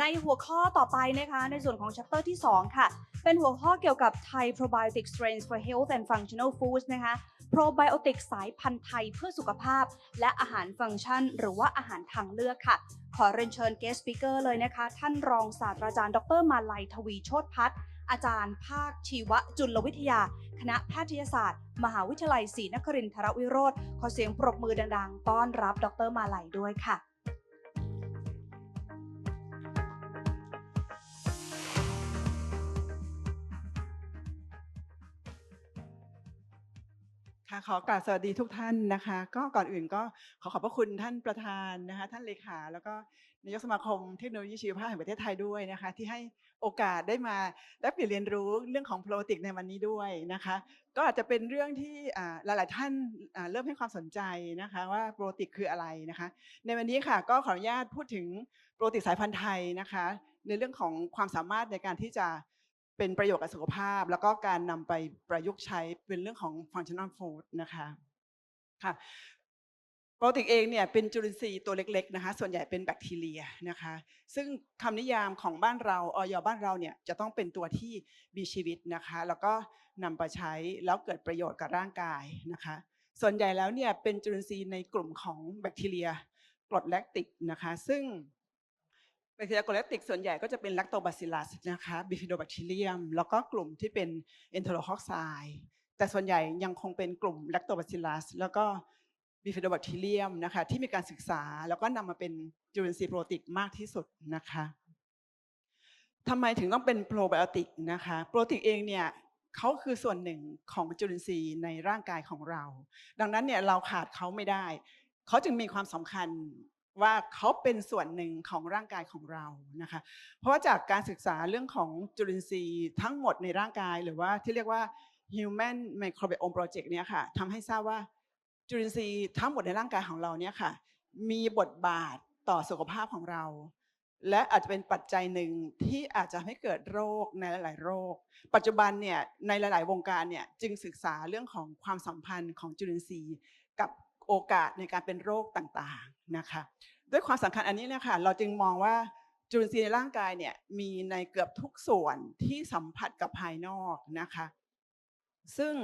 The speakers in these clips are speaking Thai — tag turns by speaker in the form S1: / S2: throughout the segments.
S1: ในหัวข้อต่อไปนะคะในส่วนของ chapter ที่ 2 ค่ะ เป็นหัวข้อเกี่ยวกับ Thai Probiotic Strains for Health and Functional Foods นะคะ Probiotic สายพันธุ์ไทยเพื่อสุขภาพ และอาหารฟังก์ชัน หรือว่าอาหารทางเลือกค่ะ ขอเรียนเชิญ guest speaker เลยนะคะ ท่านรองศาสตราจารย์ ดรมาลัยทวีโชตพัฒน์อาจารย์ภาคชีวจุลวิทยา คณะแพทยศาสตร์ มหาวิทยาลัยศรีนครินทรวิโรธขอเสียงปรบมือดังๆ ต้อนรับดรมาลัยด้วยค่ะ
S2: ค่ะขอกราบสวัสดีทุกท่านนะคะ ก็ก่อนอื่นก็ขอขอบพระคุณท่านประธานนะคะ ท่านเลขา แล้วก็นายกสมาคมเทคโนโลยีชีวภาพแห่งประเทศไทยด้วยนะคะ ที่ให้โอกาสได้มาแลกเปลี่ยนเรียนรู้เรื่องของโปรติกในวันนี้ด้วยนะคะ ก็อาจจะเป็นเรื่องที่หลาย ๆ ท่านเริ่มให้ความสนใจนะคะว่าโปรติกคืออะไรนะคะ ในวันนี้ค่ะก็ขออนุญาตพูดถึงโปรติกสายพันธุ์ไทยนะคะ ในเรื่องของความสามารถในการที่จะ เป็นประโยชน์กับสุขภาพ แล้วก็การนำไปประยุกต์ใช้เป็นเรื่องของ functional food นะคะค่ะโปรติกเองเนี่ยเป็นจุลินทรีย์ตัวเล็กๆนะคะ ส่วนใหญ่เป็นแบคทีเรียนะคะ ซึ่งคำนิยามของบ้านเราออยบ้านเราเนี่ยจะต้องเป็นตัวที่มีชีวิตนะคะ แล้วก็นำไปใช้แล้วเกิดประโยชน์กับร่างกายนะคะ ส่วนใหญ่แล้วเนี่ยเป็นจุลินทรีย์ในกลุ่มของแบคทีเรียกรดแลคติกนะคะ ซึ่ง แบคทีเรียกรดแลติกส่วนใหญ่ก็จะเป็นแลคโตบาซิลัสนะคะบิฟิโดแบคทีเรียม แล้วก็กลุ่มที่เป็นเอนโทโลคอกไซแต่ส่วนใหญ่ยังคงเป็นกลุ่มแลคโตบาซิลัสแล้วก็บิฟิโดแบคทีเรียมนะคะที่มีการศึกษาแล้วก็นำมาเป็นจุลินทรีย์โปรติกมากที่สุดนะคะทำไมถึงต้องเป็นโปรไบโอติกนะคะโปรติกเองเนี่ยเขาคือส่วนหนึ่งของจุลินทรีย์ในร่างกายของเรา ดังนั้นเนี่ยเราขาดเขาไม่ได้ เขาจึงมีความสำคัญ ว่าเขาเป็นส่วนหนึ่งของร่างกายของเรานะคะ เพราะว่าจากการศึกษาเรื่องของจุลินทรีย์ทั้งหมดในร่างกายหรือว่าที่เรียกว่า Human Microbiome Project เนี่ยค่ะทำให้ทราบว่าจุลินทรีย์ทั้งหมดในร่างกายของเราเนี่ยค่ะ มีบทบาทต่อสุขภาพของเรา และอาจจะเป็นปัจจัยหนึ่งที่อาจจะให้เกิดโรคในหลาย ๆ โรค ปัจจุบันเนี่ยในหลาย ๆ วงการเนี่ยจึงศึกษาเรื่องของความสัมพันธ์ของจุลินทรีย์กับ โอกาสในการเป็นโรคต่างๆนะคะ ด้วยความสำคัญอันนี้เนี่ยค่ะเราจึงมองว่าจุลินทรีย์ในร่างกายเนี่ยมีในเกือบทุกส่วนที่สัมผัสกับภายนอกนะคะ ซึ่ง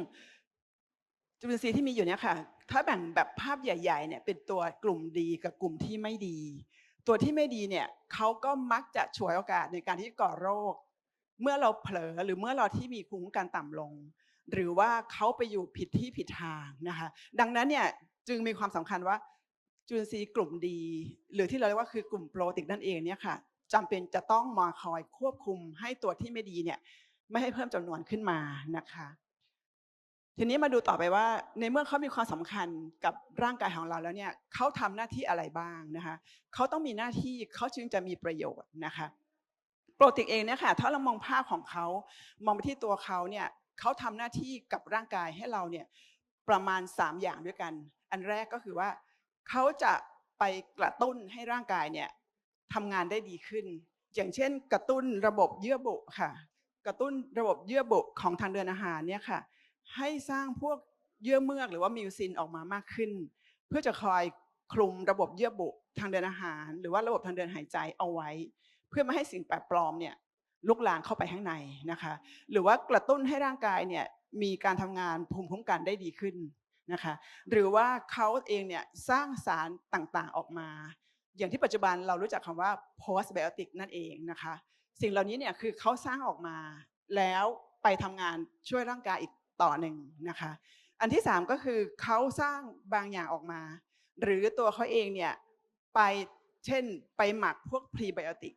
S2: จุลินทรีย์ที่มีอยู่เนี่ยค่ะ ถ้าแบ่งแบบภาพใหญ่ ๆ เนี่ยเป็นตัวกลุ่มดีกับกลุ่มที่ไม่ดี ตัวที่ไม่ดีเนี่ยเขาก็มักจะฉวยโอกาสในการที่ก่อโรค เมื่อเราเผลอหรือเมื่อเราที่มีภูมิคุ้มกันต่ำลง หรือว่าเขาไปอยู่ผิดที่ผิดทางนะคะ ดังนั้นเนี่ย จึงมีความสำคัญว่าจุลินทรีย์กลุ่มดี หรือที่เราเรียกว่าคือกลุ่มโปรติกนั่นเองเนี่ยค่ะจำเป็นจะต้องมาคอยควบคุมให้ตัวที่ไม่ดีเนี่ยไม่ให้เพิ่มจำนวนขึ้นมานะคะทีนี้มาดูต่อไปว่า ในเมื่อเขามีความสำคัญกับร่างกายของเราแล้วเนี่ยเขาทำหน้าที่อะไรบ้างนะคะเขาต้องมีหน้าที่เขาจึงจะมีประโยชน์นะคะโปรติกเองเนี่ยค่ะถ้าเรามองภาพของเขามองไปที่ตัวเขาเนี่ยเขาทำหน้าที่กับร่างกายให้เราเนี่ยประมาณ 3 อย่างด้วยกัน อันแรกก็คือว่าเขาจะไปกระตุ้นให้ร่างกายเนี่ยทำงานได้ดีขึ้น อย่างเช่น กระตุ้นระบบเยื่อบุค่ะ กระตุ้นระบบเยื่อบุของทางเดินอาหารเนี่ยค่ะ ให้สร้างพวกเยื่อเมือกหรือว่ามิวซินออกมามากขึ้น เพื่อจะคอยคลุมระบบเยื่อบุทางเดินอาหาร หรือว่าระบบทางเดินหายใจเอาไว้ เพื่อไม่ให้สิ่งแปลกปลอมเนี่ยลุกลามเข้าไปข้างในนะคะ หรือว่ากระตุ้นให้ร่างกายเนี่ยมีการทำงานภูมิคุ้มกันได้ดีขึ้น นะคะหรือว่าเขาเองเนี่ยสร้างสารต่างๆออกมา อย่างที่ปัจจุบันเรารู้จักคำว่า postbiotic นั่นเองนะคะสิ่งเหล่านี้เนี่ยคือเขาสร้างออกมาแล้วไปทำงานช่วยร่างกายอีกต่อหนึ่งนะคะอันที่ 3 ก็คือเขาสร้างบางอย่างออกมา หรือตัวเขาเองเนี่ยไปเช่นไปหมักพวกพรีไบโอติก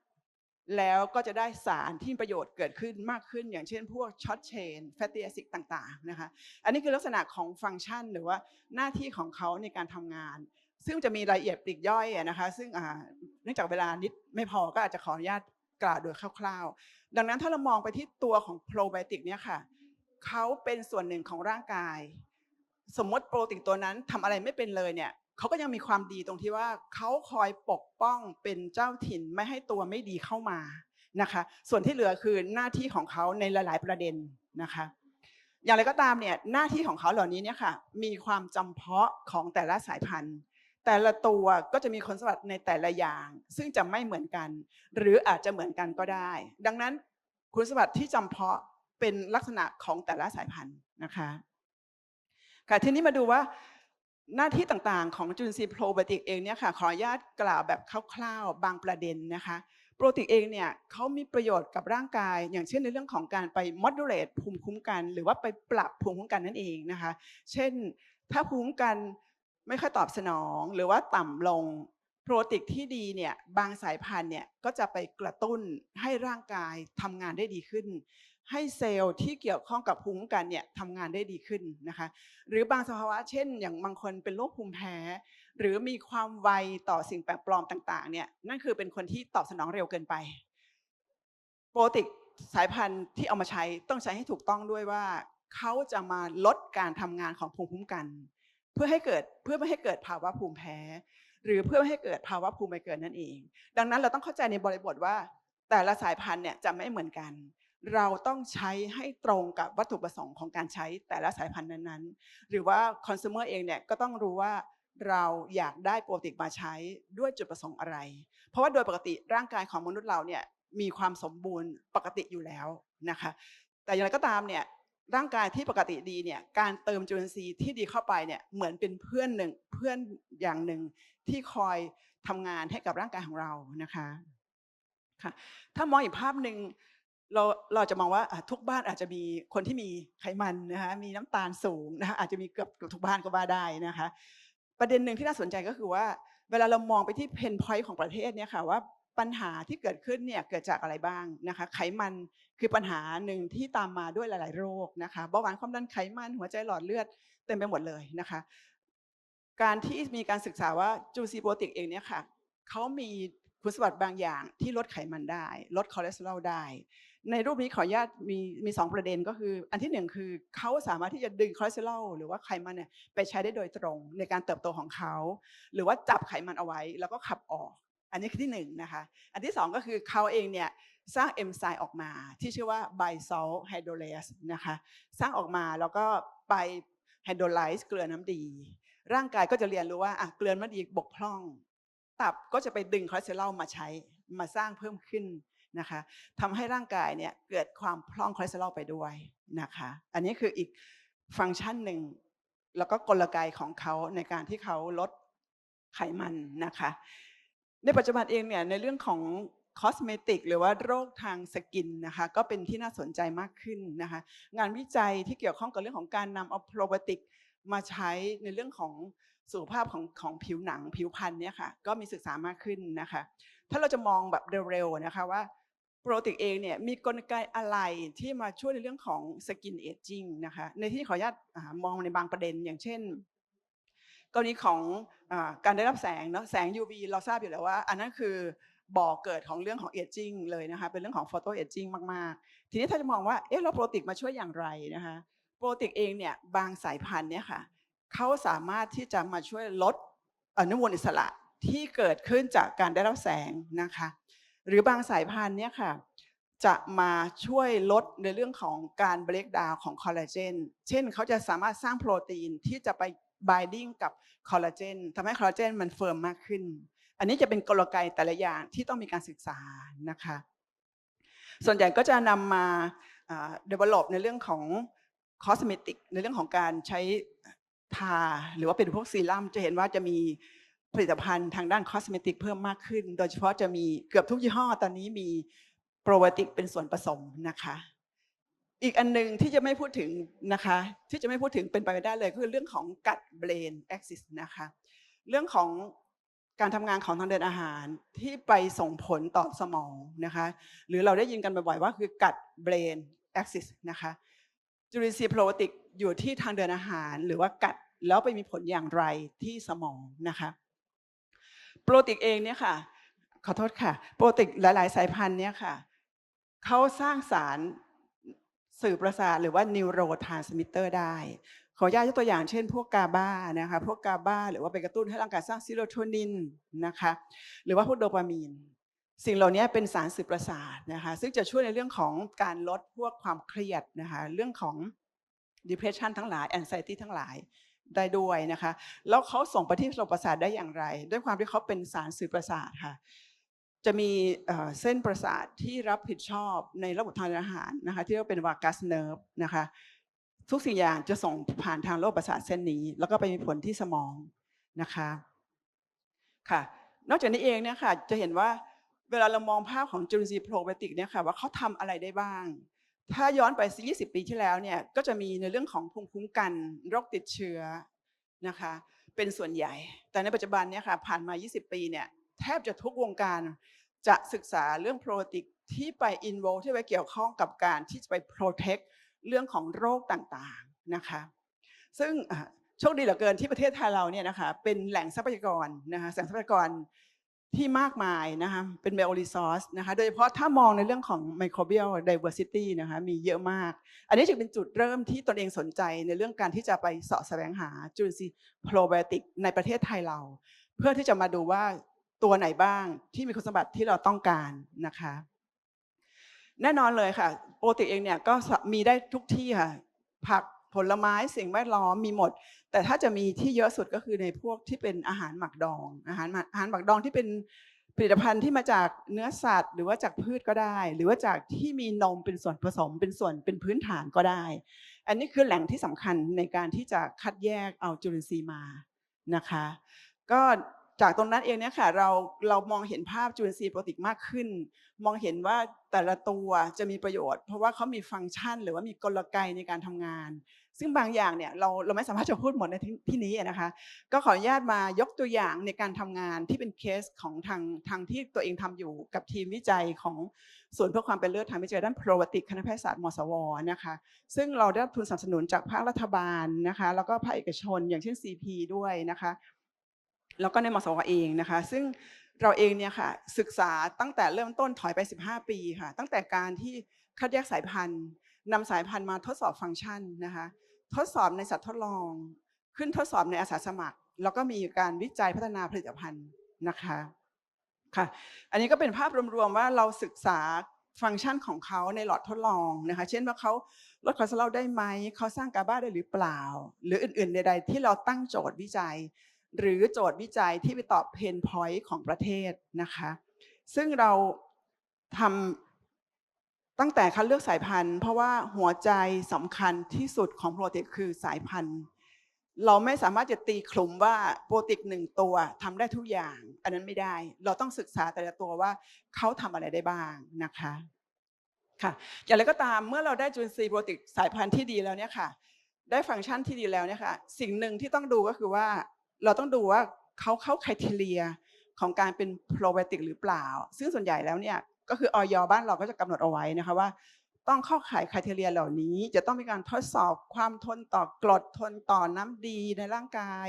S2: แล้วก็จะได้สารที่ประโยชน์เกิดขึ้นมากขึ้น อย่างเช่นพวกช็อตเชนแฟตติแอซิดต่างๆนะคะอันนี้คือลักษณะของฟังก์ชันหรือว่าหน้าที่ของเขาในการทำงาน ซึ่งจะมีรายละเอียดปลีกย่อยนะคะซึ่งเนื่องจากเวลานิดไม่พอก็อาจจะขออนุญาตกล่าวโดยคร่าว ๆ ดังนั้นถ้าเรามองไปที่ตัวของโปรไบโติกเนี่ยค่ะเขาเป็นส่วนหนึ่งของร่างกาย สมมติโปรติกตัวนั้นทำอะไรไม่เป็นเลยเนี่ย เขาก็ยังมีความดีตรงที่ว่าเขาคอยปกป้องเป็นเจ้าถิ่นไม่ให้ตัวไม่ดีเข้ามานะคะ ส่วนที่เหลือคือหน้าที่ของเขาในหลาย ๆ ประเด็นนะคะ อย่างไรก็ตามเนี่ยหน้าที่ของเขาเหล่านี้เนี่ยค่ะมีความจำเพาะของแต่ละสายพันธุ์ แต่ละตัวก็จะมีคุณสมบัติในแต่ละอย่าง ซึ่งจะไม่เหมือนกัน หรืออาจจะเหมือนกันก็ได้ ดังนั้นคุณสมบัติที่จำเพาะเป็นลักษณะของแต่ละสายพันธุ์นะคะค่ะทีนี้มาดูว่า หน้าที่ต่างๆ ของจุลินทรีย์โปรไบโอติกเองเนี่ยค่ะขออนุญาตกล่าวแบบคร่าวๆ บางประเด็นนะคะโปรติกเองเนี่ยเขามีประโยชน์กับร่างกาย อย่างเช่นในเรื่องของการไป moderate ภูมิคุ้มกัน หรือว่าไปปรับภูมิคุ้มกันนั่นเองนะคะ เช่นถ้าภูมิคุ้มกันไม่ค่อยตอบสนอง หรือว่าต่ำลงโปรติกที่ดีเนี่ยบางสายพันธุ์เนี่ยก็จะไปกระตุ้นให้ร่างกายทำงานได้ดีขึ้น ให้เซลล์ที่เกี่ยวข้องกับภูมิคุ้มกันเนี่ยทำงานได้ดีขึ้นนะคะ หรือบางสภาวะเช่น อย่างบางคนเป็นโรคภูมิแพ้ หรือมีความไวต่อสิ่งแปลกปลอมต่างๆเนี่ยนั่นคือเป็นคนที่ตอบสนองเร็วเกินไปโปรติกสายพันธุ์ที่เอามาใช้ต้องใช้ให้ถูกต้องด้วยว่าเขาจะมาลดการทำงานของภูมิคุ้มกัน เพื่อให้เกิดเพื่อไม่ให้เกิดภาวะภูมิแพ้ หรือเพื่อไม่ให้เกิดภาวะภูมิไม่เกิดนั่นเอง ดังนั้นเราต้องเข้าใจในบริบทว่า แต่ละสายพันธุ์เนี่ยจะไม่เหมือนกัน เราต้องใช้ให้ตรงกับวัตถุประสงค์ของการใช้แต่ละสายพันธุ์นั้นๆ หรือว่าคอน sumer เองเนี่ยก็ต้องรู้ว่าเราอยากได้โปรตีนมาใช้ด้วยจุดประสงค์อะไร เพราะว่าโดยปกติร่างกายของมนุษย์เราเนี่ยมีความสมบูรณ์ปกติอยู่แล้วนะคะ แต่อย่างไรก็ตามเนี่ยร่างกายที่ปกติดีเนี่ยการเติมจุลินทรีย์ที่ดีเข้าไปเนี่ยเหมือนเป็นเพื่อนหนึ่งเพื่อนอย่างหนึ่งที่คอยทำงานให้กับร่างกายของเรานะคะค่ะถ้ามองอีกภาพหนึ่ง เราเราจะมองว่าทุกบ้านอาจจะมีคนที่มีไขมันนะคะมีน้ำตาลสูงนะคะอาจจะมีเกือบทุกบ้านก็ว่าได้นะคะ ประเด็นหนึ่งที่น่าสนใจก็คือว่า เวลาเรามองไปที่เพนพอยต์ของประเทศเนี่ยค่ะว่าปัญหาที่เกิดขึ้นเนี่ยเกิดจากอะไรบ้างนะคะไขมันคือปัญหาหนึ่งที่ตามมาด้วยหลาย ๆ โรคนะคะเบาหวานความดันไขมันหัวใจหลอดเลือดเต็มไปหมดเลยนะคะ การที่มีการศึกษาว่าจูซีโปรติกเองเนี่ยค่ะเขามีคุณสมบัติบางอย่างที่ลดไขมันได้ ลดคอเลสเตอรอลได้ ในรูปนี้ขออนุญาตมีมีสองประเด็นก็คือ อันที่หนึ่งคือเขาสามารถที่จะดึงคอเลสเตอรอลหรือว่าไขมันเนี่ยไปใช้ได้โดยตรงในการเติบโตของเขา หรือว่าจับไขมันเอาไว้แล้วก็ขับออก อันนี้คือที่หนึ่งนะคะ อันที่สองก็คือเขาเองเนี่ยสร้างเอนไซม์ออกมาที่ชื่อว่า bisol hydrolase นะคะสร้างออกมาแล้วก็ไปไฮโดรไลซ์เกลือน้ำดี ร่างกายก็จะเรียนรู้ว่าอะเกลือน้ำดีบกพร่อง ตับก็จะไปดึงคอเลสเตอรอลมาใช้มาสร้างเพิ่มขึ้น นะคะทำให้ร่างกายเนี่ยเกิดความพร่องคอเลสเตอรอลไปด้วยนะคะ อันนี้คืออีกฟังก์ชันหนึ่งแล้วก็กลไกของเขาในการที่เขาลดไขมันนะคะ ในปัจจุบันเองเนี่ยในเรื่องของคอสเมติกหรือว่าโรคทางสกินนะคะก็เป็นที่น่าสนใจมากขึ้นนะคะ งานวิจัยที่เกี่ยวข้องกับเรื่องของการนำเอาโปรไบติกมาใช้ในเรื่องของสุขภาพของของผิวหนังผิวพรรณเนี่ยค่ะก็มีศึกษามากขึ้นนะคะ ถ้าเราจะมองแบบเร็วๆนะคะว่า โปรติกเองเนี่ยมีกลไกอะไรที่มาช่วยในเรื่องของสกินเอจจิ้งนะคะในที่ขออนุญาตมองในบางประเด็นอย่างเช่นกรณีของอการได้รับแสงเนาะแสง UV เราทราบอยู่แล้วว่า อันนั้นคือบ่อเกิดของเรื่องของเอจจิ้งเลยนะคะเป็นเรื่องของ photo aging มากๆ ทีนี้ถ้าจะมองว่าเอ๊ะแล้วโปรติกมาช่วยอย่างไรนะคะโปรติกเองเนี่ยบางสายพันธุ์เนี่ยค่ะเขาสามารถที่จะมาช่วยลดอนุมูลอิสระที่เกิดขึ้นจากการได้รับแสงนะคะ หรือบางสายพันธุ์เนี่ยค่ะจะมาช่วยลดในเรื่องของการเบรกดาวของคอลลาเจน เช่นเขาจะสามารถสร้างโปรตีนที่จะไปบ i ดิ้งกับคอลลาเจนทำให้คอลลาเจนมันเฟิร์มมากขึ้น อันนี้จะเป็นกลไกแต่ละอย่างที่ต้องมีการศึกษานะคะ ส่วนใหญ่ก็จะนำมาอ่า develop ในเรื่องของ cosmetic ในเรื่องของการใช้ทาหรือว่าเป็นพวกซีรั่มจะเห็นว่าจะมี ผลิตภัณฑ์ทางด้าน cosmetic เพิ่มมากขึ้น โดยเฉพาะจะมีเกือบทุกยี่ห้อตอนนี้มีโปรไบโอติกเป็นส่วนผสมนะคะ อีกอันหนึงที่จะไม่พูดถึงนะคะ ที่จะไม่พูดถึงเป็นไปไม่ได้เลยก็คือเรื่องของ gut brain axis นะคะ เรื่องของการทำงานของทางเดินอาหารที่ไปส่งผลต่อสมองนะคะ หรือเราได้ยินกันบ่อยๆว่าคือ gut brain axis นะคะจุลินทรีย์โปรไบโอติกอยู่ที่ทางเดินอาหาร หรือว่ากัดแล้วไปมีผลอย่างไรที่สมองนะคะ โปรติกเองเนี่ยค่ะ ขอโทษค่ะ โปรติกหลาย ๆ สายพันธุ์เนี่ยค่ะเขาสร้างสารสื่อประสาทหรือว่านิวโรทรานสมิเตอร์ได้ ขออนุญาตยกตัวอย่างเช่น พวกกาบานะคะพวกกาบาหรือว่าไปกระตุ้นให้ร่างกายสร้างซิโรโทนินนะคะหรือว่าพวกโดปามีน สิ่งเหล่านี้เป็นสารสื่อประสาทนะคะซึ่งจะช่วยในเรื่องของการลดพวกความเครียดนะคะเรื่องของ depression ทั้งหลาย anxiety ทั้งหลาย ได้ด้วยนะคะ แล้วเขาส่งไปที่ระบบประสาทได้อย่างไร ด้วยความที่เขาเป็นสารสื่อประสาทค่ะ จะมีเส้นประสาทที่รับผิดชอบในระบบทางเดินอาหารนะคะที่เรียกว่าเป็นวากัสเนิร์ฟนะคะ ทุกสิ่งอย่างจะส่งผ่านทางระบบประสาทเส้นนี้ แล้วก็ไปมีผลที่สมองนะคะค่ะ นอกจากนี้เองเนี่ยค่ะจะเห็นว่าเวลาเรามองภาพของจุลินทรีย์โปรไบโอติกเนี่ยค่ะว่าเขาทำอะไรได้บ้าง ถ้าย้อนไปสัก20 ปีที่แล้วเนี่ยก็จะมีในเรื่องของภูมิคุ้มกันโรคติดเชื้อนะคะเป็นส่วนใหญ่ แต่ในปัจจุบันเนี่ยค่ะผ่านมา 20 ปีเนี่ยแทบจะทุกวงการจะศึกษาเรื่องโปรติกที่ไปอินโวที่ไปเกี่ยวข้องกับการที่จะไปโปรเทคเรื่องของโรคต่างๆนะคะซึ่งโชคดีเหลือเกินที่ประเทศไทยเราเนี่ยนะคะเป็นแหล่งทรัพยากรนะคะแหล่งทรัพยากร ที่มากมายนะคะเป็น bio resource นะคะโดยเฉพาะถ้ามองในเรื่องของ microbial diversity นะคะมีเยอะมาก อันนี้จึงเป็นจุดเริ่มที่ตนเองสนใจในเรื่องการที่จะไปเสาะแสวงหาจุลินทรีย์โปรไบโอติกในประเทศไทยเรา เพื่อที่จะมาดูว่าตัวไหนบ้างที่มีคุณสมบัติที่เราต้องการนะคะ แน่นอนเลยค่ะโปรติกเองเนี่ยก็มีได้ทุกที่ค่ะผัก ผลไม้สิ่งแวดล้อมมีหมด แต่ถ้าจะมีที่เยอะสุดก็คือในพวกที่เป็นอาหารหมักดองอาหารอาหารหมักดองที่เป็นผลิตภัณฑ์ที่มาจากเนื้อสัตว์ หรือว่าจากพืชก็ได้ หรือว่าจากที่มีนมเป็นส่วนผสมเป็นส่วนเป็นพื้นฐานก็ได้ อันนี้คือแหล่งที่สำคัญในการที่จะคัดแยกเอาจุลินทรีย์มานะคะ ก็ จากตรงนั้นเองเนี่ยค่ะเราเรามองเห็นภาพจุลินทรีย์โปรติมากขึ้น มองเห็นว่าแต่ละตัวจะมีประโยชน์ เพราะว่าเขามีฟังก์ชัน หรือว่ามีกลไกในการทำงาน ซึ่งบางอย่างเนี่ยเราเราไม่สามารถจะพูดหมดในที่ทนี้นะคะ ก็ขออนุญาตมายกตัวอย่างในการทำงานที่เป็นเคสของทางทางที่ตัวเองทำอยู่กับทีมวิจัยของศูนเพื่อความเป็นเลิศทางวิจัยด้านโปรบติกคณะแพทยศาสตร์มศวนะคะซึ่งเราได้รับทุนสนับสนุนจากภาครัฐบาลนะคะแล้วก็ภาคเอกชน อย่างเช่น CP ด้วยนะคะ แล้วก็ในมสวเองนะคะ ซึ่งเราเองเนี่ยค่ะศึกษาตั้งแต่เริ่มต้นถอยไป 15 ปีค่ะ ตั้งแต่การที่คัดแยกสายพันธุ์นำสายพันธุ์มาทดสอบฟังก์ชันนะคะ ทดสอบในสัตว์ทดลอง ขึ้นทดสอบในอาสาสมัคร แล้วก็มีการวิจัยพัฒนาผลิตภัณฑ์นะคะค่ะ อันนี้ก็เป็นภาพรวมๆว่าเราศึกษาฟังก์ชันของเขาในหลอดทดลองนะคะ เช่นว่าเขาลดคอเลสเตอรอลได้ไหม เขาสร้างกาบาได้หรือเปล่า หรืออื่นๆใดๆที่เราตั้งโจทย์วิจัย หรือโจทย์วิจัยที่ไปตอบเพนพอยต์ของประเทศนะคะ ซึ่งเราทำตั้งแต่คัดเลือกสายพันธุ์ เพราะว่าหัวใจสำคัญที่สุดของโปรตีคือสายพันธุ์ เราไม่สามารถจะตีคลุมว่าโปรตีนหนึ่งตัวทำได้ทุกอย่าง อันนั้นไม่ได้ เราต้องศึกษาแต่ละตัวว่าเขาทำอะไรได้บ้างนะคะค่ะอย่างไรก็ตามเมื่อเราได้จุลินทรีย์โปรตีนสายพันธุ์ที่ดีแล้วเนี่ยค่ะ ได้ฟังก์ชันที่ดีแล้วเนี่ยค่ะ สิ่งหนึ่งที่ต้องดูก็คือว่า เราต้องดูว่าเขาเข้าคุณทีเรียของการเป็นโปรไบโอติกหรือเปล่า ซึ่งส่วนใหญ่แล้วเนี่ยก็คือออยบ้านเราก็จะกำหนดเอาไว้นะคะว่า ต้องเข้าข่ายคุณทีเรียเหล่านี้ จะต้องมีการทดสอบความทนต่อกรดทนต่อน้ำดีในร่างกาย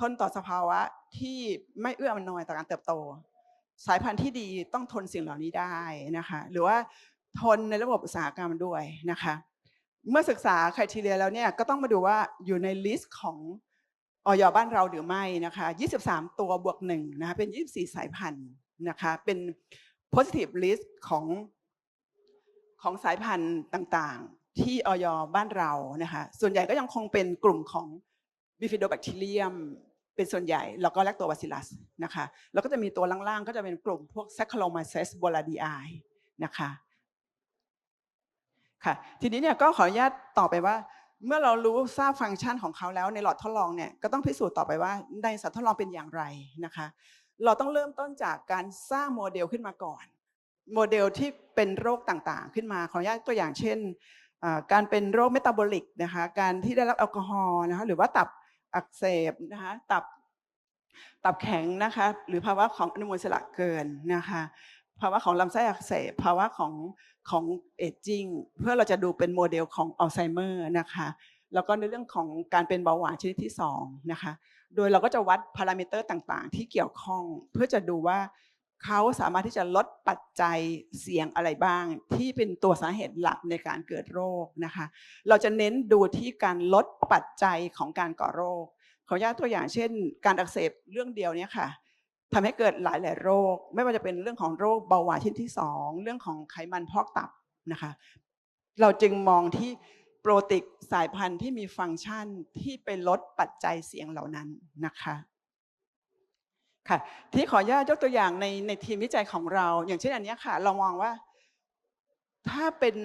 S2: ทนต่อสภาวะที่ไม่เอื้ออำนวยต่อการเติบโต สายพันธุ์ที่ดีต้องทนสิ่งเหล่านี้ได้นะคะหรือว่าทนในระบบอุตสาหกรรมด้วยนะคะเมื่อศึกษาคุณทีเรียแล้วเนี่ยก็ต้องมาดูว่าอยู่ในลิสต์ของ ออยบ้านเราหรือไม่นะคะ 23 ตัวบวกหนึ่งนะคะเป็น 24 สายพันธุ์นะคะเป็น positive list ของของสายพันธุ์ต่างๆ ที่ออยบ้านเรานะคะส่วนใหญ่ก็ยังคงเป็นกลุ่มของ bifidobacterium เป็นส่วนใหญ่ แล้วก็ lactobacillus นะคะแล้วก็จะมีตัวล่างๆ ก็จะเป็นกลุ่มพวก saccharomyces boulardii นะคะค่ะทีนี้เนี่ยก็ขออนุญาตต่อไปว่า เมื่อเรารู้ทราบฟังก์ชันของเขาแล้วในหลอดทดลองเนี่ยก็ต้องพิสูจน์ต่อไปว่าในสัตว์ทดลองเป็นอย่างไรนะคะ เราต้องเริ่มต้นจากการสร้างโมเดลขึ้นมาก่อน โมเดลที่เป็นโรคต่างๆ ขึ้นมาขออนุญาตตัวอย่างเช่น การเป็นโรคเมตาบอลิกนะคะการที่ได้รับแอลกอฮอล์นะคะหรือว่าตับอักเสบนะคะตับตับแข็งนะคะหรือภาวะของอนุมูลอิสระเกินนะคะ ภาวะของลำไส้อักเสบภาวะของของเอจจิ้งเพื่อเราจะดูเป็นโมเดลของอัลไซเมอร์นะคะแล้วก็ในเรื่องของการเป็นเบาหวานชนิดที่2นะคะโดยเราก็จะวัดพารามิเตอร์ต่างๆ ที่เกี่ยวข้องเพื่อจะดูว่าเขาสามารถที่จะลดปัจจัยเสี่ยงอะไรบ้าง ที่เป็นตัวสาเหตุหลักในการเกิดโรคนะคะ เราจะเน้นดูที่การลดปัจจัยของการก่อโรคขออนุญาตตัวอย่างเช่น การอักเสบเรื่องเดียวเนี้ค่ะ ทำให้เกิดหลายหลายๆโรค ไม่ว่าจะเป็นเรื่องของโรคเบาหวานชนิดที่ 2 เรื่องของไขมันพอกตับนะคะ เราจึงมองที่โปรติกสายพันธุ์ที่มีฟังก์ชันที่ไปลดปัจจัยเสี่ยงเหล่านั้นนะคะค่ะที่ขออนุญาตยกตัวอย่างในในทีมวิจัยของเรา อย่างเช่นอันนี้ค่ะ เรามองว่าถ้าเป็น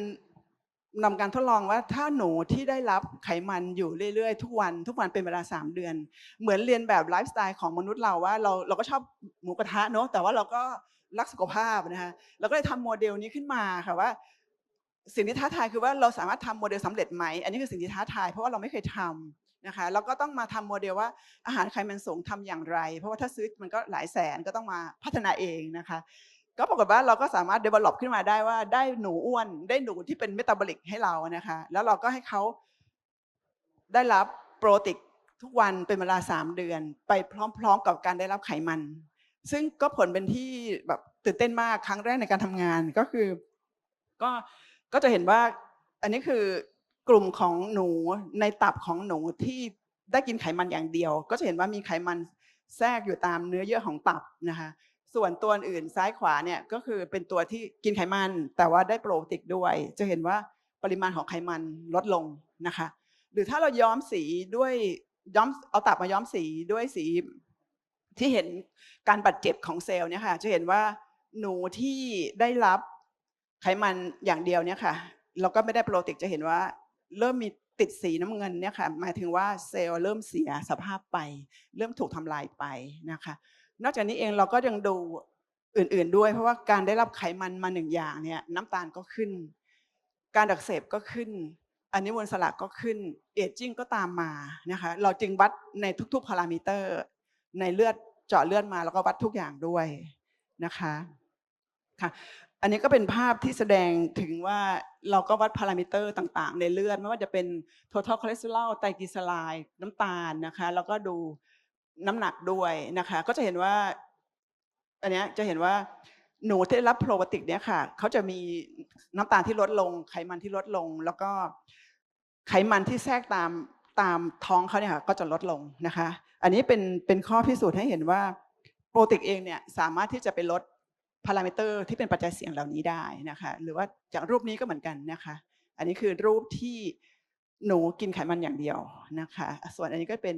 S2: นำการทดลองว่าถ้าหนูที่ได้รับไขมันอยู่เรื่อยๆ ทุกวันทุกวันเป็นเวลา 3 เดือน เหมือนเรียนแบบไลฟ์สไตล์ของมนุษย์เราว่าเราเราก็ชอบหมูกระทะเนอะแต่ว่าเราก็รักสุขภาพนะคะเราก็เลยทำโมเดลนี้ขึ้นมาค่ะว่า สิ่งที่ท้าทายคือว่าเราสามารถทำโมเดลสำเร็จไหมอันนี้คือสิ่งที่ท้าทายเพราะว่าเราไม่เคยทำนะคะแล้วก็ต้องมาทำโมเดลว่าอาหารไขมันสูงทำอย่างไร เพราะว่าถ้าซื้อมันก็หลายแสนก็ต้องมาพัฒนาเองนะคะ ก็ปรากฏว่าเราก็สามารถ develop ขึ้นมาได้ว่าได้หนูอ้วน ได้หนูที่เป็นเมตาบอลิกให้เรานะคะ แล้วเราก็ให้เขาได้รับโปรติกทุกวันเป็นเวลา 3 เดือน ไปพร้อมๆกับการได้รับไขมัน ซึ่งก็ผลเป็นที่แบบตื่นเต้นมากครั้งแรกในการทำงานก็คือ ก็ก็จะเห็นว่าอันนี้คือกลุ่มของหนูในตับของหนูที่ได้กินไขมันอย่างเดียว ก็จะเห็นว่ามีไขมันแทรกอยู่ตามเนื้อเยื่อของตับนะคะ ส่วนตัวอื่นซ้ายขวาเนี่ยก็คือเป็นตัวที่กินไขมัน แต่ว่าได้โปรติกด้วย จะเห็นว่าปริมาณของไขมันลดลงนะคะ หรือถ้าเราย้อมสีด้วยย้อมเอาตับมาย้อมสีด้วยสีที่เห็นการบาดเจ็บของเซลล์เนี่ยค่ะ จะเห็นว่าหนูที่ได้รับไขมันอย่างเดียวเนี่ยค่ะเราก็ไม่ได้โปรติกจะเห็นว่า เริ่มมีติดสีน้ำเงินเนี่ยค่ะหมายถึงว่าเซลล์เริ่มเสียสภาพไป เริ่มถูกทำลายไปนะคะ นอกจากนี้เองเราก็ยังดูอื่นๆด้วย เพราะว่าการได้รับไขมันมาหนึ่งอย่างเนี่ยน้ำตาลก็ขึ้น การอักเสบก็ขึ้น อันนี้มวลสลักก็ขึ้นเอจจิ้งก็ตามมานะคะเราจึงวัดในทุกๆพารามิเตอร์ ในเลือดเจาะเลือดมาแล้วก็วัดทุกอย่างด้วยนะคะค่ะอันนี้ก็เป็นภาพที่แสดงถึงว่าเราก็วัดพารามิเตอร์ต่างๆ ในเลือด ไม่ว่าจะเป็น total cholesterol ไตรกลีเซอไรด์น้ำตาลนะคะ แล้วก็ดู น้ำหนักด้วยนะคะ ก็จะเห็นว่า อันเนี้ยจะเห็นว่าหนูที่ได้รับโปรไบโอติกเนี่ยค่ะเขาจะมีน้ำตาลที่ลดลง ไขมันที่ลดลง แล้วก็ไขมันที่แทรกตามตามท้องเขาเนี่ยค่ะก็จะลดลงนะคะ อันนี้เป็นเป็นข้อพิสูจน์ให้เห็นว่าโปรติกเองเนี่ยสามารถที่จะไปลดพารามิเตอร์ที่เป็นปัจจัยเสี่ยงเหล่านี้ได้นะคะ หรือว่าจากรูปนี้ก็เหมือนกันนะคะ อันนี้คือรูปที่หนูกินไขมันอย่างเดียวนะคะ ส่วนอันนี้ก็เป็น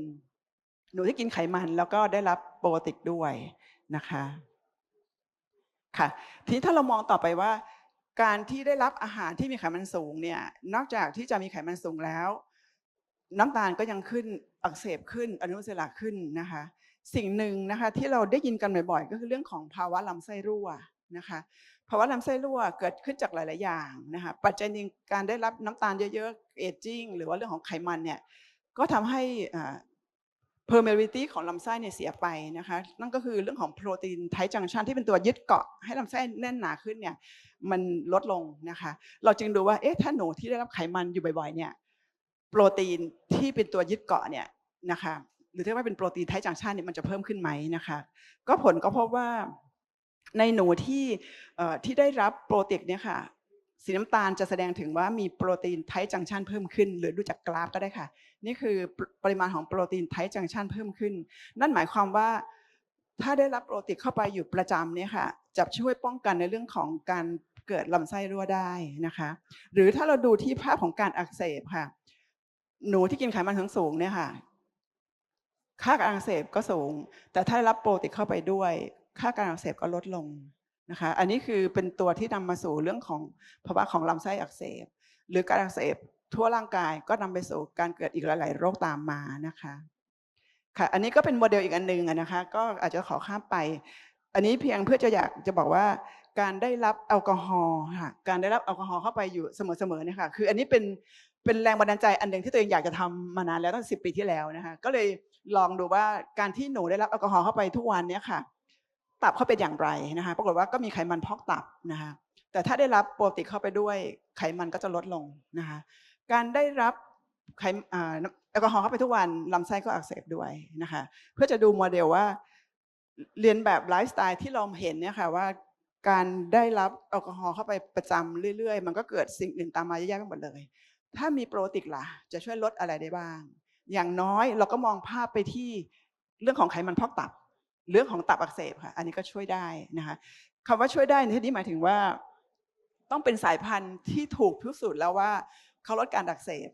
S2: หนูที่กินไขมันแล้วก็ได้รับโปรติกด้วยนะคะค่ะทีนี้ถ้าเรามองต่อไปว่า การที่ได้รับอาหารที่มีไขมันสูงเนี่ยนอกจากที่จะมีไขมันสูงแล้ว น้ำตาลก็ยังขึ้นอักเสบขึ้นอนุมูลอิสระขึ้นนะคะ สิ่งหนึ่งนะคะที่เราได้ยินกันบ่อยๆ ก็คือเรื่องของภาวะลำไส้รั่วนะคะภาวะลำไส้รั่วเกิดขึ้นจากหลาย ๆ อย่างนะคะปัจจัยหนึ่งการได้รับน้ำตาลเยอะ ๆ เอจจิ้งหรือว่าเรื่องของไขมันเนี่ยก็ทำให้อ่า permeability ของลำไส้เนี่ยเสียไปนะคะนั่นก็คือเรื่องของโปรตีนไทจังชันที่เป็นตัวยึดเกาะให้ลำไส้แน่นหนาขึ้นเนี่ยมันลดลงนะคะเราจึงดูว่าเอ๊ะถ้าหนูที่ได้รับไขมันอยู่บ่อยๆเนี่ยโปรตีนที่เป็นตัวยึดเกาะเนี่ยนะคะหรือที่ว่าเป็นโปรตีนไทจังชันเนี่ยมันจะเพิ่มขึ้นไหมนะคะก็ผลก็พบว่าในหนูที่ที่ได้รับโปรตีนเนี่ยค่ะ สีน้ำตาลจะแสดงถึงว่ามีโปรตีนไทจังชันเพิ่มขึ้น หรือดูจากกราฟก็ได้ค่ะ นี่คือปริมาณของโปรตีนไทจังชันเพิ่มขึ้น นั่นหมายความว่าถ้าได้รับโปรตีนเข้าไปอยู่ประจำเนี่ยค่ะจะช่วยป้องกันในเรื่องของการเกิดลำไส้รั่วได้นะคะ หรือถ้าเราดูที่ภาพของการอักเสบค่ะ หนูที่กินไขมันสูงเนี่ยค่ะ ค่าการอักเสบก็สูง แต่ถ้าได้รับโปรตีนเข้าไปด้วย ค่าการอักเสบก็ลดลง นะคะอันนี้คือเป็นตัวที่นำมาสู่เรื่องของภาวะของลำไส้อักเสบ หรือการอักเสบทั่วร่างกายก็นำไปสู่การเกิดอีกหลาย ๆ โรคตามมานะคะค่ะอันนี้ก็เป็นโมเดลอีกอันหนึ่งนะคะก็อาจจะขอข้ามไป อันนี้เพียงเพื่อจะอยากจะบอกว่าการได้รับแอลกอฮอล์ค่ะการได้รับแอลกอฮอล์เข้าไปอยู่เสมอๆเนี่ยค่ะคืออันนี้เป็นเป็นแรงบันดาลใจอันหนึ่งที่ตัวเองอยากจะทำมานานแล้วตั้งสิปีที่แล้วนะคะก็เลยลองดูว่าการที่หนูได้รับแอลกอฮอล์เข้าไปทุกวันเนี่ยค่ะ ตับเขาเป็นอย่างไรนะคะปรากฏว่าก็มีไขมันพอกตับนะคะแต่ถ้าได้รับโปรตีนเข้าไปด้วยไขมันก็จะลดลงนะคะการได้รับไขแอลกอฮอล์เข้าไปทุกวันลำไส้ก็อักเสบด้วยนะคะเพื่อจะดูโมเดลว่าเรียนแบบไลฟ์สไตล์ที่เราเห็นเนี่ยค่ะว่าการได้รับแอลกอฮอล์เข้าไปประจำเรื่อยๆ มันก็เกิดสิ่งอื่นตามมาเยอะแยะไปหมดเลย ถ้ามีโปรติกล่ะ จะช่วยลดอะไรได้บ้าง อย่างน้อยเราก็มองภาพไปที่เรื่องของไขมันพอกตับ เรื่องของตับอักเสบค่ะ อันนี้ก็ช่วยได้นะคะคำว่าช่วยได้ในที่นี้หมายถึงว่า ต้องเป็นสายพันธุ์ที่ถูกพิสูจน์แล้วว่าเขาลดการอักเสบ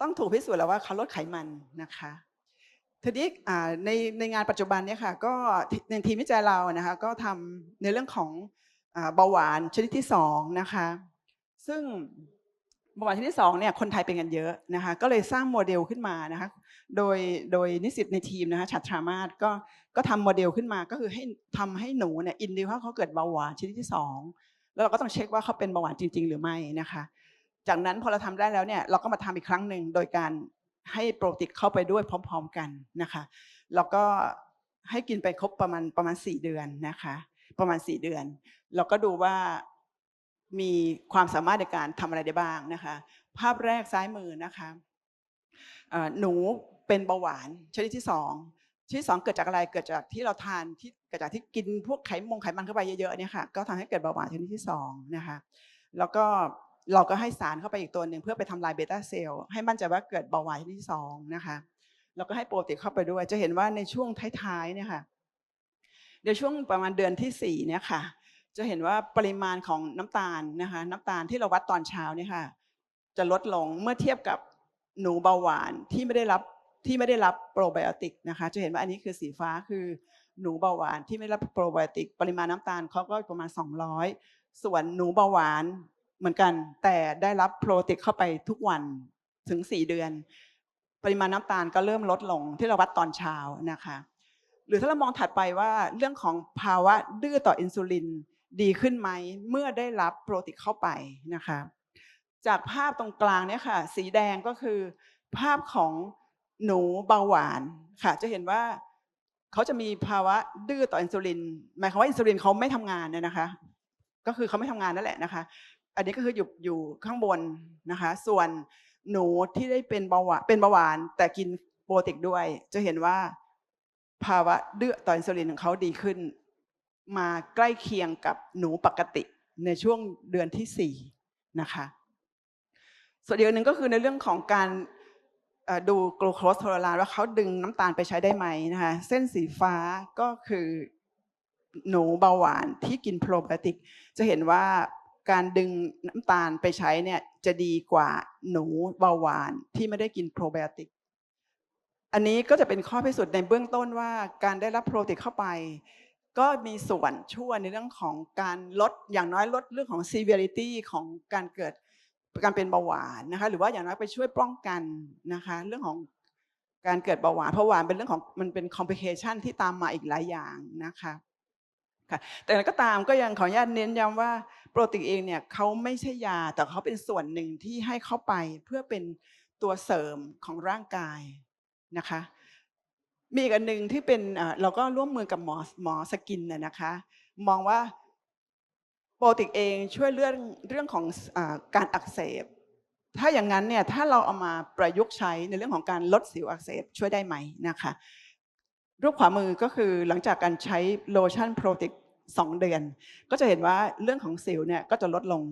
S2: ต้องถูกพิสูจน์แล้วว่าเขาลดไขมันนะคะทีนี้ในในงานปัจจุบันเนี่ยค่ะก็ในทีมวิจัยเรานะคะก็ทำในเรื่องของเบาหวานชนิดที่สองนะคะ ซึ่ง บาหวานชนิดที่สองเนี่ยคนไทยเป็นกันเยอะนะคะก็เลยสร้างโมเดลขึ้นมานะคะโดยโดยนิสิตในทีมนะคะฉัตรธรามาศก็ก็ทำโมเดลขึ้นมาก็คือให้ทำให้หนูเนี่ยอินดิวว่าเขาเกิดเบาหวานชนิดที่สองแล้วเราก็ต้องเช็คว่าเขาเป็นเบาหวานจริง ๆ หรือไม่นะคะ จากนั้นพอเราทำได้แล้วเนี่ยเราก็มาทำอีกครั้งหนึ่งโดยการให้โปรติกเข้าไปด้วยพร้อม ๆกันนะคะแล้วก็ให้กินไปครบประมาณประมาณ 4 เดือนนะคะ ประมาณ 4 เดือน เราก็ดูว่า มีความสามารถในการทำอะไรได้บ้างนะคะ ภาพแรกซ้ายมือนะคะหนูเป็นเบาหวานชนิดที่สองชนิดที่สองเกิดจากอะไรเกิดจากที่เราทานที่เกิดจากที่กินพวกไขมงไขมันเข้าไปเยอะๆเนี่ยค่ะก็ทำให้เกิดเบาหวานชนิดที่สองนะคะแล้วก็เราก็ให้สารเข้าไปอีกตัวหนึ่งเพื่อไปทำลายเบต้าเซลล์ให้มั่นใจว่าเกิดเบาหวานชนิดที่สองนะคะแล้วก็ให้โปรตีนเข้าไปด้วย จะเห็นว่าในช่วงท้ายๆเนี่ยค่ะในช่วงประมาณเดือนที่สี่เนี่ยค่ะ จะเห็นว่าปริมาณของน้ำตาลนะคะ น้ำตาลที่เราวัดตอนเช้าเนี่ยค่ะจะลดลงเมื่อเทียบกับหนูเบาหวานที่ไม่ได้รับที่ไม่ได้รับโปรไบโอติกนะคะ จะเห็นว่าอันนี้คือสีฟ้าคือหนูเบาหวานที่ไม่ได้รับโปรไบโอติกปริมาณน้ำตาลเขาก็ประมาณ 200 ส่วนหนูเบาหวานเหมือนกัน แต่ได้รับโปรติกเข้าไปทุกวันถึง 4 เดือน ปริมาณน้ำตาลก็เริ่มลดลงที่เราวัดตอนเช้านะคะ หรือถ้าเรามองถัดไปว่าเรื่องของภาวะดื้อต่ออินซูลิน ดีขึ้นไหมเมื่อได้รับโปรตีนเข้าไปนะคะจากภาพตรงกลางเนี่ยค่ะ สีแดงก็คือ ภาพของหนูเบาหวานค่ะ จะเห็นว่าเขาจะมีภาวะดื้อต่ออินซูลิน หมายความว่าอินซูลินเขาไม่ทำงานเนี่ยนะคะ ก็คือเขาไม่ทำงานนั่นแหละนะคะ อันนี้ก็คืออยู่อยู่ข้างบนนะคะ ส่วนหนูที่ได้เป็นเบาหวานเป็นเบาหวาน แต่กินโปรตีนด้วย จะเห็นว่าภาวะดื้อต่ออินซูลินของเขาดีขึ้น มาใกล้เคียงกับหนูปกติในช่วงเดือนที่สี่นะคะส่วนอีกอันหนึ่งก็คือในเรื่องของการดูกลูโคสโทรลานว่าเขาดึงน้ำตาลไปใช้ได้ไหมนะคะเส้นสีฟ้าก็คือหนูเบาหวานที่กินโปรไบโอติก จะเห็นว่าการดึงน้ำตาลไปใช้เนี่ยจะดีกว่าหนูเบาหวานที่ไม่ได้กินโปรไบโอติก อันนี้ก็จะเป็นข้อพิสูจน์ในเบื้องต้นว่าการได้รับโปรตีนเข้าไป ก็มีส่วนช่วยในเรื่องของการลดอย่างน้อยลดเรื่องของ severity ของการเกิดการเป็นเบาหวานนะคะหรือว่าอย่างน้อยไปช่วยป้องกันนะคะเรื่องของการเกิดเบาหวานเพราะหวานเป็นเรื่องของมันเป็น complication ที่ตามมาอีกหลายอย่างนะคะค่ะแต่ก็ตามก็ยังขออนุญาตเน้นย้ำว่าโปรตีนเองเนี่ยเขาไม่ใช่ยาแต่เขาเป็นส่วนหนึ่งที่ให้เข้าไปเพื่อเป็นตัวเสริมของร่างกายนะคะ มีอีกอันหนึ่งที่เป็นเราก็ร่วมมือกับหมอหมอสกินน่ะนะคะ มองว่าโปรติกเองช่วยเรื่องเรื่องของอการอักเสบ ถ้าอย่างนั้นเนี่ยถ้าเราเอามาประยุกต์ใช้ในเรื่องของการลดสิวอักเสบช่วยได้ไหมนะคะ รูปขวามือก็คือหลังจากการใช้โลชั่นโปรติกสองเดือน ก็จะเห็นว่าเรื่องของสิวเนี่ยก็จะลดลง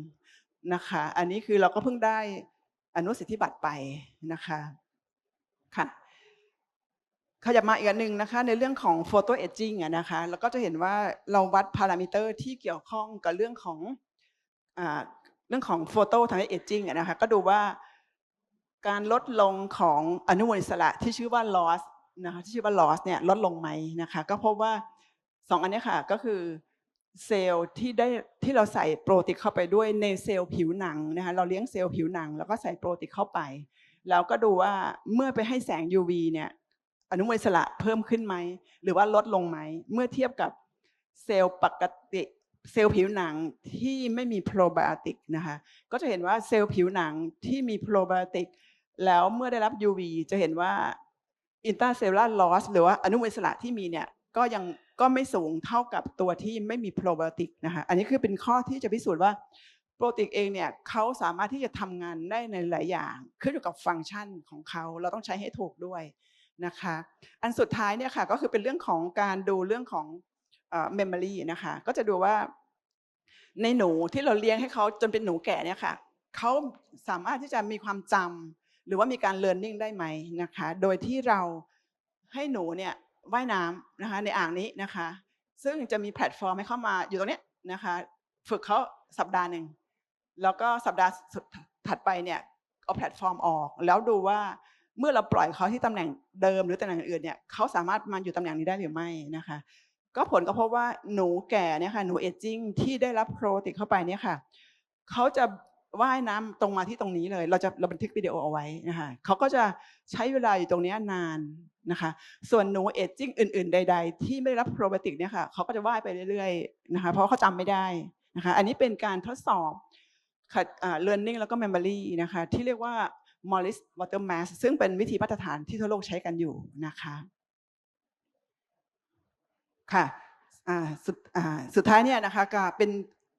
S2: นะคะ อันนี้คือเราก็เพิ่งได้อนุสิทธิบัตรไปนะคะค่ะ ขยับมาอีกอันหนึ่งนะคะ ในเรื่องของ photo aging อะนะคะแล้วก็จะเห็นว่าเราวัดพารามิเตอร์ที่เกี่ยวข้องกับเรื่องของอเรื่องของ photo ทำให้ aging อะนะคะก็ดูว่าการลดลงของอนุมูลอิสระที่ชื่อว่า loss นะคะที่ชื่อว่า loss เนี่ยลดลงไหมนะคะ ก็พบว่าสองอันนี้ค่ะก็คือเซลล์ที่ได้ที่เราใส่โปรตีนเข้าไปด้วยในเซลล์ผิวหนังนะคะเราเลี้ยงเซลล์ผิวหนัง แล้วก็ใส่โปรตีนเข้าไป แล้วก็ดูว่าเมื่อไปให้แสง UV เนี่ย อนุมูลอิสระเพิ่มขึ้นไหม หรือว่าลดลงไหม เมื่อเทียบกับเซลล์ปกติเซลล์ผิวหนังที่ไม่มีโปรไบโอติกนะคะก็จะเห็นว่าเซลล์ผิวหนังที่มีโปรไบโอติกแล้วเมื่อได้รับ UV จะเห็นว่าอินตาเซล l ล r loss หรือว่าอนุมูลอิสระที่มีเนี่ยก็ยังก็ไม่สูงเท่ากับตัวที่ไม่มีโปรไบโอติกนะคะอันนี้คือเป็นข้อที่จะพิสูจน์ว่าโปรตีนเองเนี่ยเขาสามารถที่จะทำงานได้ในหลายอย่าง ขึ้นอยู่กับฟังก์ชันของเขา เราต้องใช้ให้ถูกด้วย นะคะ อันสุดท้ายเนี่ยค่ะก็คือเป็นเรื่องของการดูเรื่องของเมมโมรีนะคะ ก็จะดูว่าในหนูที่เราเลี้ยงให้เขาจนเป็นหนูแก่เนี่ยค่ะเขาสามารถที่จะมีความจำหรือว่ามีการเรียนรู้ได้ไหมนะคะ โดยที่เราให้หนูเนี่ยว่ายน้ำนะคะในอ่างนี้นะคะ ซึ่งจะมีแพลตฟอร์มให้เข้ามาอยู่ตรงนี้นะคะ ฝึกเขาสัปดาห์หนึ่งแล้วก็สัปดาห์ถัดไปเนี่ยเอาแพลตฟอร์มออก แล้วดูว่า เมื่อเราปล่อยเขาที่ตำแหน่งเดิมหรือตำแหน่งอื่นเนี่ยเขาสามารถมาอยู่ตำแหน่งนี้ได้หรือไม่นะคะ ก็ผลก็พบว่าหนูแก่เนี่ยค่ะหนูเอจจิ้งที่ได้รับโปรติกเข้าไปเนี่ยค่ะเขาจะว่ายน้ำตรงมาที่ตรงนี้เลย เราจะเราบันทึกวิดีโอเอาไว้นะคะเขาก็จะใช้เวลาอยู่ตรงนี้นานนะคะ ส่วนหนูเอจจิ้งอื่น ๆ ใด ๆ ที่ไม่ได้รับโปรไบติกเนี่ยค่ะเขาก็จะว่ายไปเรื่อยๆนะคะเพราะเขาจำไม่ได้นะคะ อันนี้เป็นการทดสอบค่ะอ่า learning แล้วก็ memory นะคะ ที่เรียกว่า Morris Water Mass ซึ่งเป็นวิธีมาตรฐานที่ทั่วโลกใช้กันอยู่นะคะค่ะสุดสุดท้ายเนี่ยนะคะก็เป็น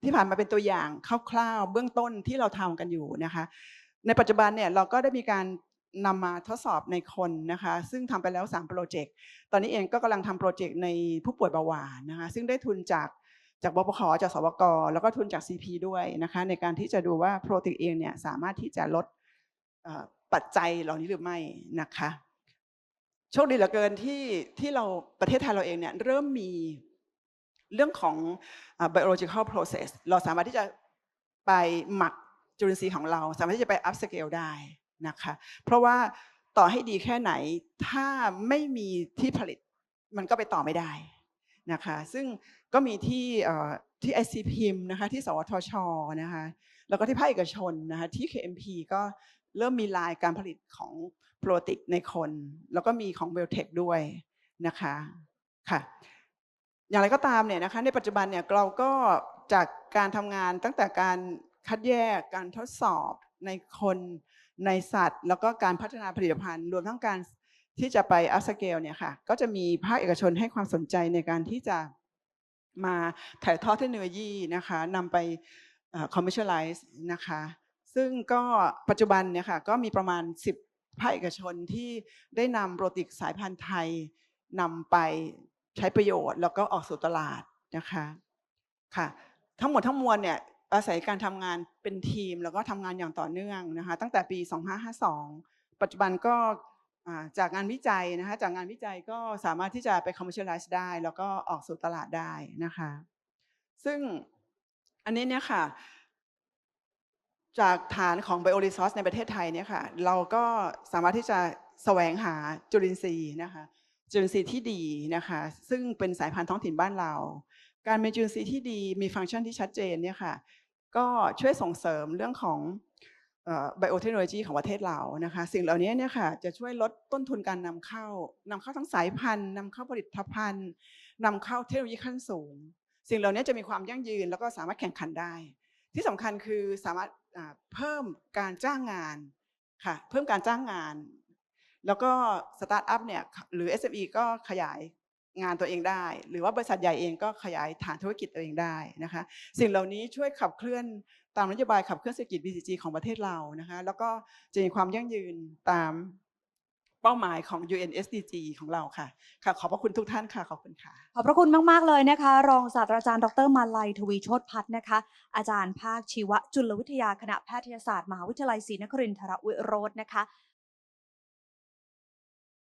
S2: ที่ผ่านมาเป็นตัวอย่างคร่าวๆเบื้องต้นที่เราทำกันอยู่นะคะ ในปัจจุบันเนี่ยเราก็ได้มีการนำมาทดสอบในคนนะคะ ซึ่งทำไปแล้ว 3 โปรเจกต์ ตอนนี้เองก็กำลังทำโปรเจกต์ในผู้ป่วยเบาหวานนะคะ ซึ่งได้ทุนจากจากบพคจากสวกแล้วก็ทุนจาก CP ด้วยนะคะ ในการที่จะดูว่าโปรตีนเองเนี่ยสามารถที่จะลด ปัจจัยเหล่านี้หรือไม่นะคะโชคดีเหลือเกินที่ที่เราประเทศไทยเราเองเนี่ยเริ่มมีเรื่องของ biological process เราสามารถที่จะไปหมักจุลินทรีย์ของเรา สามารถที่จะไป up scale ได้นะคะ เพราะว่าต่อให้ดีแค่ไหนถ้าไม่มีที่ผลิตมันก็ไปต่อไม่ได้นะคะ ซึ่งก็มีที่เอ่อที่ ICP นะคะที่สวทชนะคะแล้วก็ที่ภาคเอกชนนะคะที่ KMP ก็ เริ่มมีลายการผลิตของโปรติกในคน แล้วก็มีของเบลเทคด้วยนะคะค่ะ อย่างไรก็ตามเนี่ยนะคะ ในปัจจุบันเนี่ยเราก็จากการทำงานตั้งแต่การคัดแยกการทดสอบในคนในสัตว์ แล้วก็การพัฒนาผลิตภัณฑ์ รวมทั้งการที่จะไปอัพสเกลเนี่ยค่ะ ก็จะมีภาคเอกชนให้ความสนใจในการที่จะมาถ่ายทอดเทคโนโลยีนะคะนำไปเอ่อ commercialize นะคะ ซึ่งก็ปัจจุบันเนี่ยค่ะก็มีประมาณ 10ภาคเอกชนที่ได้นำโปรติกสายพันธุ์ไทยนำไปใช้ประโยชน์ แล้วก็ออกสู่ตลาดนะคะค่ะทั้งหมดทั้งมวลเนี่ยอาศัยการทำงานเป็นทีมแล้วก็ทำงานอย่างต่อเนื่องนะคะตั้งแต่ปี 2552 ปัจจุบันก็จากงานวิจัยนะคะจากงานวิจัยก็สามารถที่จะไป commercialize ได้ แล้วก็ออกสู่ตลาดได้นะคะ ซึ่งอันนี้เนี่ยค่ะ จากฐานของ Bioresource ในประเทศไทยเนี่ยค่ะ เราก็สามารถที่จะแสวงหาจุลินทรีย์นะคะจุลินทรีย์ที่ดีนะคะ ซึ่งเป็นสายพันธุ์ท้องถิ่นบ้านเรา การมีจุลินทรีย์ที่ดีมีฟังก์ชันที่ชัดเจนเนี่ยค่ะก็ช่วยส่งเสริมเรื่องของไบโอเทคโนโลยีของประเทศเรานะคะ สิ่งเหล่านี้เนี่ยค่ะจะช่วยลดต้นทุนการนำเข้านำเข้าทั้งสายพันธุ์นำเข้าผลิตภัณฑ์นำเข้าเทคโนโลยีขั้นสูง สิ่งเหล่านี้จะมีความยั่งยืน แล้วก็สามารถแข่งขันได้ ที่สำคัญคือสามารถ เพิ่มการจ้างงานค่ะเพิ่มการจ้างงาน แล้วก็สตาร์ทอัพเนี่ยหรือ SME ก็ขยายงานตัวเองได้ หรือว่าบริษัทใหญ่เองก็ขยายฐานธุรกิจตัวเองได้นะคะ สิ่งเหล่านี้ช่วยขับเคลื่อนตามนโยบายขับเคลื่อนเศรษฐกิจ BCG ของประเทศเรานะคะ แล้วก็จะมีความยั่งยืนตาม เป้าหมายของ UN SDG ของเราค่ะ ค่ะ ขอบพระคุณทุกท่านค่ะ ขอบคุณค่ะ
S1: ขอบพระคุณมาก ๆ เลยนะคะ รองศาสตราจารย์ ดรมาลัย ทวีโชตพัฒน์นะคะ อาจารย์ภาคชีวจุลวิทยา คณะแพทยศาสตร์ มหาวิทยาลัยศรีนครินทรวิโรจน์นะคะ